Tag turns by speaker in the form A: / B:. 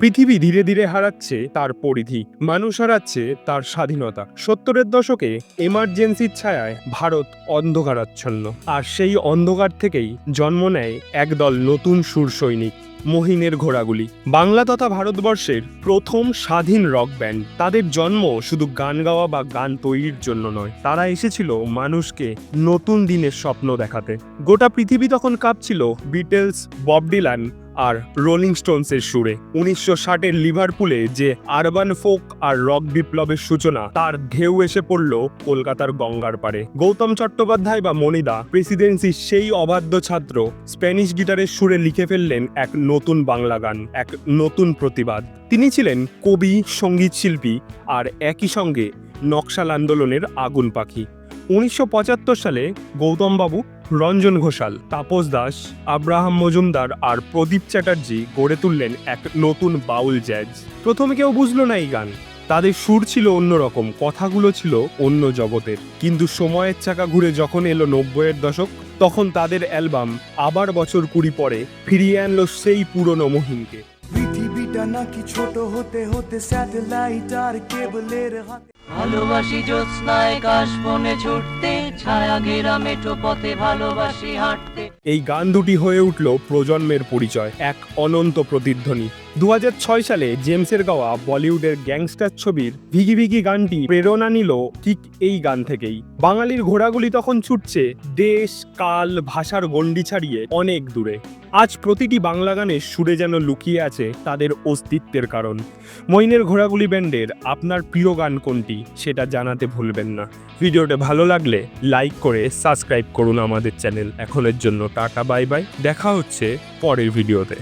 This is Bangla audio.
A: পৃথিবী ধীরে ধীরে হারাচ্ছে তার পরিধি। মানুষ হারাচ্ছে তার স্বাধীনতা। সত্তরের দশকে এমার্জেন্সির ছায়ায় ভারত অন্ধকারাচ্ছন্ন। আর সেই অন্ধকার থেকেই জন্ম নেয় একদল নতুন সুর সৈনিক মহিনের ঘোড়াগুলি। বাংলা তথা ভারতবর্ষের প্রথম স্বাধীন রক ব্যান্ড তাদের জন্ম শুধু গান গাওয়া বা গান তৈরির জন্য নয়, তারা এসেছিল মানুষকে নতুন দিনের স্বপ্ন দেখাতে। গোটা পৃথিবী তখন কাঁপছিল বিটেলস, বব ডিলান আর রোলিং স্টোনসের সুরে। উনিশশো ষাটের লিভারপুলে যে আরবান ফোক আর রক বিপ্লবের সূচনা, তার ঢেউ এসে পড়ল কলকাতার গঙ্গার পারে গৌতম চট্টোপাধ্যায় বা মনিদা প্রেসিডেন্সির সেই অবাধ্য ছাত্র স্প্যানিশ গিটারের সুরে লিখে ফেললেন এক নতুন বাংলা গান, এক নতুন প্রতিবাদ। তিনি ছিলেন কবি, সংগীত শিল্পী আর একই সঙ্গে নকশাল আন্দোলনের আগুন পাখি। উনিশশো পঁচাত্তর সালে গৌতমবাবু রঞ্জন ঘোষাল, তাপস দাস, আব্রাহাম মজুমদার আর প্রদীপ চ্যাটার্জি গড়ে তুললেন এক নতুন বাউল জ্যাজ। প্রথমে কেউ বুঝলো না এই গান। তাদের সুর ছিল অন্যরকম, কথাগুলো ছিল অন্য জগতের। কিন্তু সময়ের চাকা ঘুরে যখন এলো নব্বইয়ের দশক, তখন তাদের অ্যালবাম আবার বছর কুড়ি পরে ফিরিয়ে আনলো সেই পুরনো মহিনকে
B: পৃথিবীটা নাকি ছোট হতে হতে স্যাটেলাইট আর কেবলের হাতে
C: ভালোবাসি জ্যোৎস্নায় কাশ বনে ছুটতে ছায়া ঘেরা মেঠো পথে ভালোবাসি হাঁটতে।
A: এই গান দুটি হয়ে উঠল প্রজন্মের পরিচয় এক অনন্ত প্রতিধ্বনি। দু হাজার ছয় সালে জেমসের গাওয়া বলিউডের গ্যাংস্টার ছবির ভিগি ভিগি গানটি প্রেরণা নিল ঠিক এই গান থেকেই। বাঙালির ঘোড়াগুলি তখন ছুটছে দেশ কাল ভাষার গণ্ডি ছাড়িয়ে অনেক দূরে। আজ প্রতিটি বাংলা গানে সুরে যেন লুকিয়ে আছে তাদের অস্তিত্বের কারণ। মইনের ঘোড়াগুলি ব্যান্ডের আপনার প্রিয় গান কোনটি সেটা জানাতে ভুলবেন না। ভিডিওটা ভালো লাগলে লাইক করে সাবস্ক্রাইব করুন আমাদের চ্যানেল। এখনের জন্য টাটা, বাই বাই। দেখা হচ্ছে পরের ভিডিওতে।